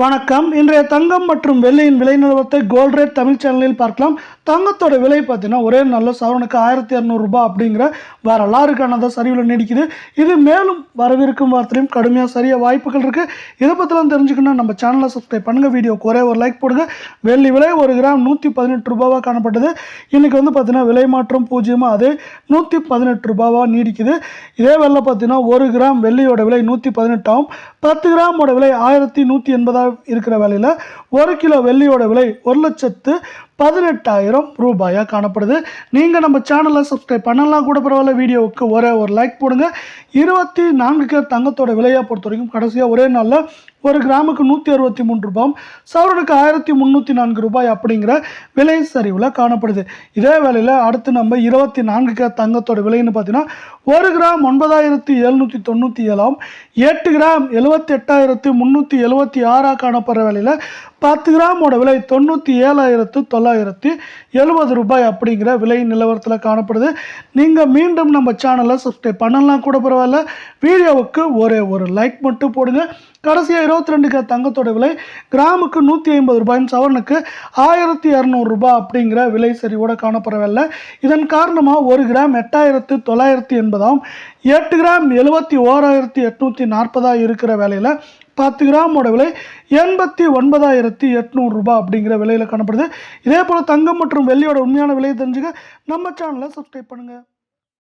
வணக்கம். இன்றைய தங்கம் மற்றும் வெள்ளியின் விலை நிலவரத்தை கோல்ட் ரேட் தமிழ் சேனலில் பார்க்கலாம். தங்கத்தோட விலை பார்த்தீங்கன்னா ஒரே நல்ல சவரனுக்கு ஆயிரத்தி இரநூறுபா அப்படிங்கிற வரலாறுக்கானதை சரிவில் நீடிக்குது. இது மேலும் வரவிருக்கும் வாரத்திலையும் கடுமையாக சரிய வாய்ப்புகள் இருக்குது இதை பற்றிலாம் தெரிஞ்சுக்கணும் நம்ம சேனலை சப்ஸ்கிரைப் பண்ணுங்கள் வீடியோக்கு ஒரே ஒரு லைக் போடுங்க. வெள்ளி விலை ஒரு கிராம் நூற்றி பதினெட்டு ரூபாவாக காணப்பட்டது. இன்றைக்கி வந்து பார்த்தீங்கன்னா விலை மாற்றம் பூஜ்ஜியமாக அதே நூற்றி பதினெட்டு ரூபாவாக நீடிக்குது. இதே வேலை பார்த்தீங்கன்னா ஒரு கிராம் வெள்ளியோட விலை நூற்றி பதினெட்டாகும் பத்து கிராமோட விலை ஆயிரத்தி நூற்றி எண்பதாக இருக்கிற விலையில் ஒரு கிலோ வெள்ளியோட விலை ஒரு லட்சத்து பதினெட்டாயிரம் ரூபாயாக காணப்படுது. நீங்கள் நம்ம சேனலை சப்ஸ்கிரைப் பண்ணலாம் கூட பரவாயில்ல வீடியோவுக்கு ஒரே ஒரு லைக் போடுங்க. இருபத்தி நான்கு கிலோ தங்கத்தோட விலையை பொறுத்த வரைக்கும் கடைசியாக ஒரே நாளில் ஒரு கிராமுக்கு நூற்றி அறுபத்தி மூணு ரூபாயும் சவரனுக்கு ஆயிரத்தி முந்நூற்றி நான்கு ரூபாய் அப்படிங்கிற விலை சரிவில் காணப்படுது. இதே வேலையில் அடுத்து நம்ம இருபத்தி நான்கு கிலோ தங்கத்தோட விலைன்னு பார்த்தீங்கன்னா ஒரு கிராம் ஒன்பதாயிரத்தி எழுநூற்றி தொண்ணூற்றி ஏழாம் எட்டு கிராம் எழுபத்தி எட்டாயிரத்து முந்நூற்றி எழுபத்தி ஆறாக காணப்படுற விலையில் பத்து கிராமோட விலை தொண்ணூற்றி ஏழாயிரத்து தொள்ளாயிரத்தி எழுபது ரூபாய் அப்படிங்கிற விலை நிலவரத்தில் காணப்படுது. நீங்கள் மீண்டும் நம்ம சேனலை சப்ஸ்கிரைப் பண்ணலாம் கூட பரவாயில்ல. வீடியோவுக்கு ஒரே ஒரு லைக் மட்டும் போடுங்க. கடைசியாக இருபத்தி ரெண்டு கிலோ தங்கத்தோட விலை கிராமுக்கு நூற்றி ஐம்பது ரூபாயும் சவரனுக்கு ஆயிரத்தி இரநூறுபா அப்படிங்கிற விலை சரிவோட காணப்படவில்லை. இதன் காரணமாக ஒரு கிராம் எட்டாயிரத்து தொள்ளாயிரத்தி எண்பதாம் எட்டு கிராம் எழுபத்தி ஓராயிரத்தி எட்நூற்றி நாற்பதாக இருக்கிற வேலையில் பத்து கிராமோட விலை எண்பத்தி ஒன்பதாயிரத்தி எட்நூறுரூபா அப்படிங்கிற விலையில் காணப்படுது. இதே போல் தங்கம் மற்றும் வெள்ளியோட உண்மையான விலையை தெரிஞ்சுக்க நம்ம சேனலை சப்ஸ்கிரைப் பண்ணுங்கள்